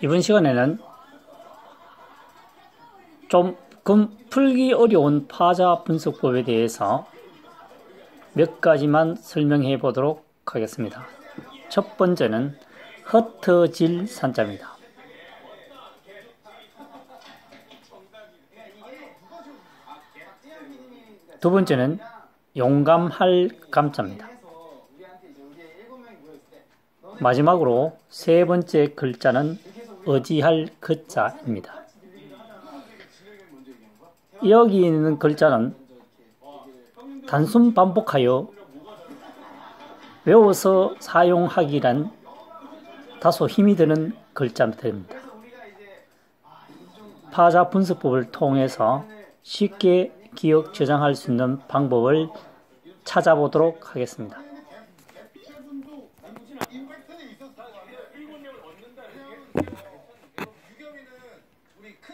이번 시간에는 조금 풀기 어려운 파자 분석법에 대해서 몇 가지만 설명해 보도록 하겠습니다. 첫 번째는 흩어질 산자입니다. 두 번째는 용감할 감자입니다. 마지막으로 세 번째 글자는 의지할 그자입니다. 여기 있는 글자는 단순 반복하여 외워서 사용하기란 다소 힘이 드는 글자입니다. 파자 분석법을 통해서 쉽게 기억 저장할 수 있는 방법을 찾아보도록 하겠습니다.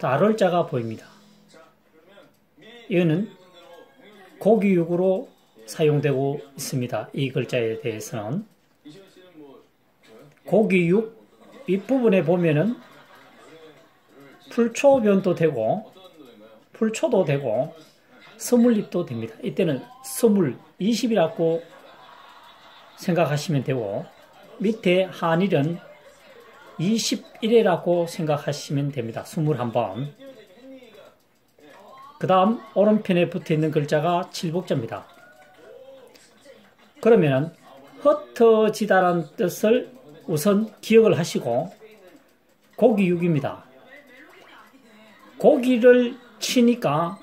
다룰 자가 보입니다. 이거는 고기육으로 사용되고 있습니다. 이 글자에 대해서는 고기육 윗부분에 보면은 풀초변도 되고 풀초도 되고 서물잎도 됩니다. 이때는 서물 20이라고 생각하시면 되고 밑에 한일은 21회라고 생각하시면 됩니다. 21번. 그 다음 오른편에 붙어 있는 글자가 칠복자입니다. 그러면 흩어지다라는 뜻을 우선 기억을 하시고 고기육입니다. 고기를 치니까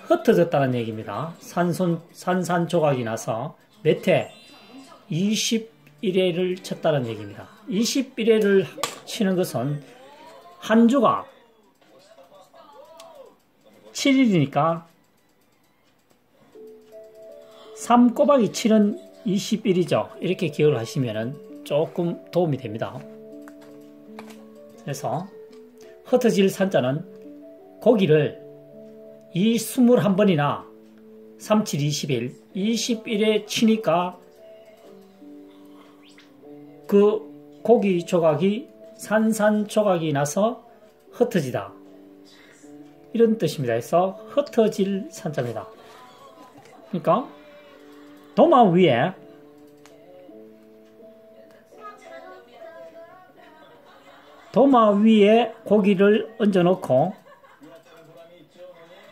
흩어졌다는 얘기입니다. 산손, 산산조각이 나서 몇회 21회를 쳤다는 얘기입니다. 21회를 치는 것은 한 조각 7일이니까 3 곱하기 7은 21이죠. 이렇게 기억을 하시면 조금 도움이 됩니다. 그래서 흩어질 산자는 고기를 이 21번이나 37, 21, 21에 치니까 그 고기 조각이 산산 조각이 나서 흩어지다. 이런 뜻입니다. 그래서 흩어질 산자입니다. 그러니까 도마 위에 도마 위에 고기를 얹어 놓고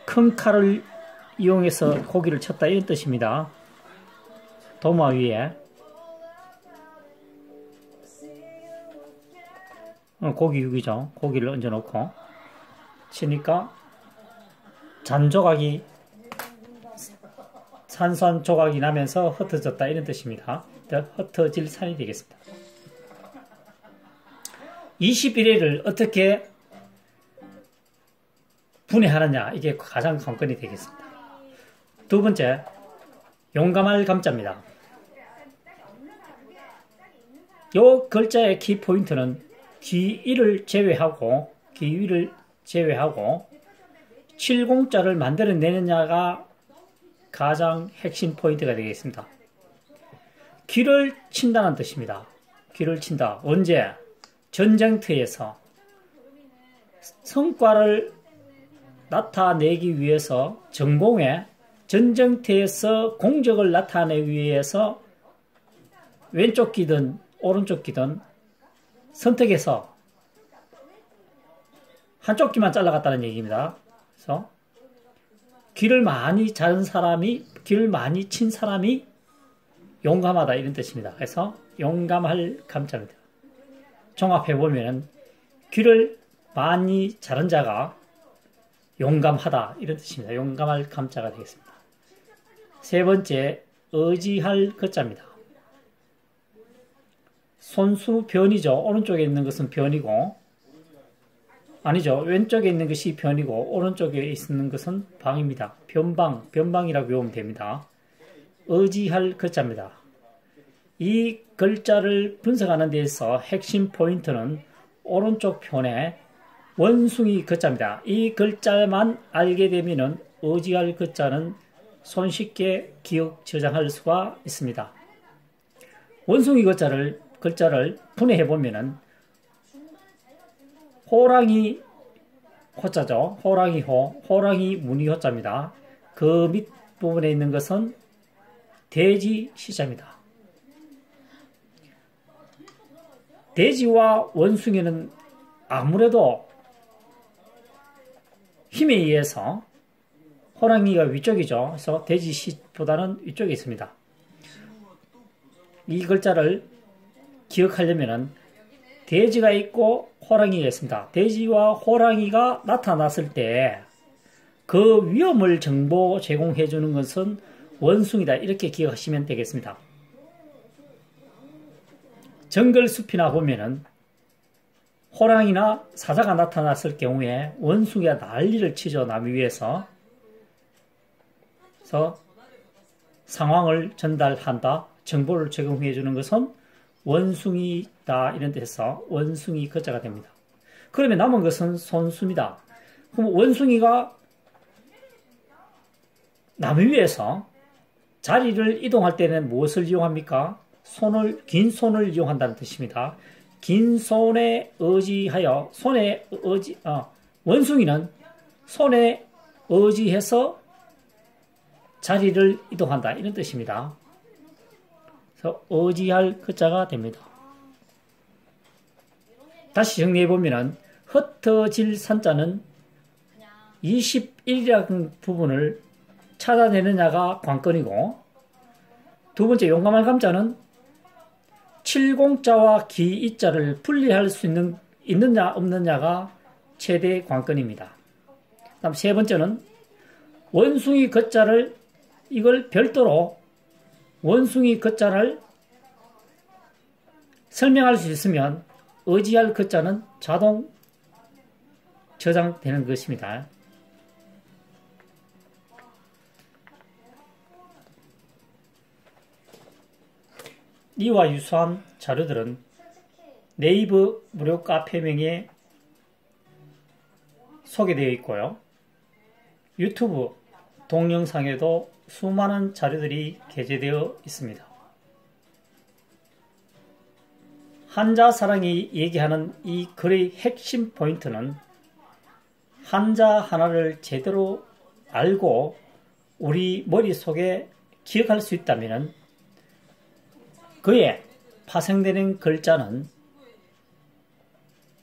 큰 칼을 이용해서 고기를 쳤다 이런 뜻입니다. 도마 위에 고기 육이죠. 고기를 얹어 놓고 치니까 잔조각이 산산 조각이 나면서 흩어졌다 이런 뜻입니다. 흩어질 산이 되겠습니다. 21회를 어떻게 분해하느냐 이게 가장 관건이 되겠습니다. 두 번째 용감할 감자입니다. 이 글자의 키 포인트는 기위를 제외하고 기위를 제외하고 70자를 만들어내느냐가 가장 핵심 포인트가 되겠습니다. 귀를 친다는 뜻입니다. 귀를 친다. 언제? 전쟁터에서 성과를 나타내기 위해서 전공에 전쟁터에서 공적을 나타내기 위해서 왼쪽 귀든 오른쪽 귀든 선택해서 한쪽 귀만 잘라갔다는 얘기입니다. 그래서 귀를 많이 자른 사람이 귀를 많이 친 사람이 용감하다 이런 뜻입니다. 그래서 용감할 감자입니다. 종합해 보면 귀를 많이 자른 자가 용감하다 이런 뜻입니다. 용감할 감자가 되겠습니다. 세 번째 의지할 것자입니다. 손수 변이죠. 오른쪽에 있는 것은 변이고 아니죠. 왼쪽에 있는 것이 변이고 오른쪽에 있는 것은 방입니다. 변방, 변방이라고 외우면 됩니다. 의지할 글자입니다. 이 글자를 분석하는 데에서 핵심 포인트는 오른쪽 편에 원숭이 글자입니다. 이 글자만 알게 되면 의지할 글자는 손쉽게 기억 저장할 수가 있습니다. 원숭이 글자를 글자를 분해해 보면은 호랑이 호자죠. 호랑이 호, 호랑이 무늬 호자입니다. 그 밑부분에 있는 것은 돼지 시자입니다. 돼지와 원숭이는 아무래도 힘에 의해서 호랑이가 위쪽이죠. 그래서 돼지 시보다는 위쪽에 있습니다. 이 글자를 기억하려면 돼지가 있고 호랑이가 있습니다. 돼지와 호랑이가 나타났을 때 그 위험을 정보 제공해 주는 것은 원숭이다. 이렇게 기억하시면 되겠습니다. 정글 숲이나 보면은 호랑이나 사자가 나타났을 경우에 원숭이가 난리를 치죠. 나무 위에서. 그래서 상황을 전달한다. 정보를 제공해 주는 것은 원숭이다 이런 데서 원숭이 거자가 됩니다. 그러면 남은 것은 손수입니다. 그럼 원숭이가 나무 위에서 자리를 이동할 때는 무엇을 이용합니까? 손을 긴 손을 이용한다는 뜻입니다. 긴 손에 의지하여 손에 의지 어, 원숭이는 손에 의지해서 자리를 이동한다 이런 뜻입니다. 그래서 의지할 글자가 됩니다. 다시 정리해 보면은 흩어질 산자는 21이라는 부분을 찾아내느냐가 관건이고 두 번째 용감할 감자는 70자와 기이자를 분리할 수 있는, 있느냐 없느냐가 최대 관건입니다. 다음 세 번째는 원숭이 겉자를 이걸 별도로 원숭이 겉자를 설명할 수 있으면 의지할 겉자는 자동 저장되는 것입니다. 이와 유사한 자료들은 네이버 무료 카페명에 소개되어 있고요. 유튜브 동영상에도 수많은 자료들이 게재되어 있습니다. 한자 사랑이 얘기하는 이 글의 핵심 포인트는 한자 하나를 제대로 알고 우리 머릿속에 기억할 수 있다면 그에 파생되는 글자는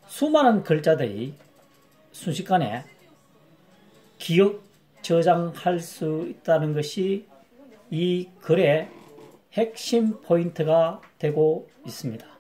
수많은 글자들이 순식간에 기억 저장할 수 있다는 것이 이 글의 핵심 포인트가 되고 있습니다.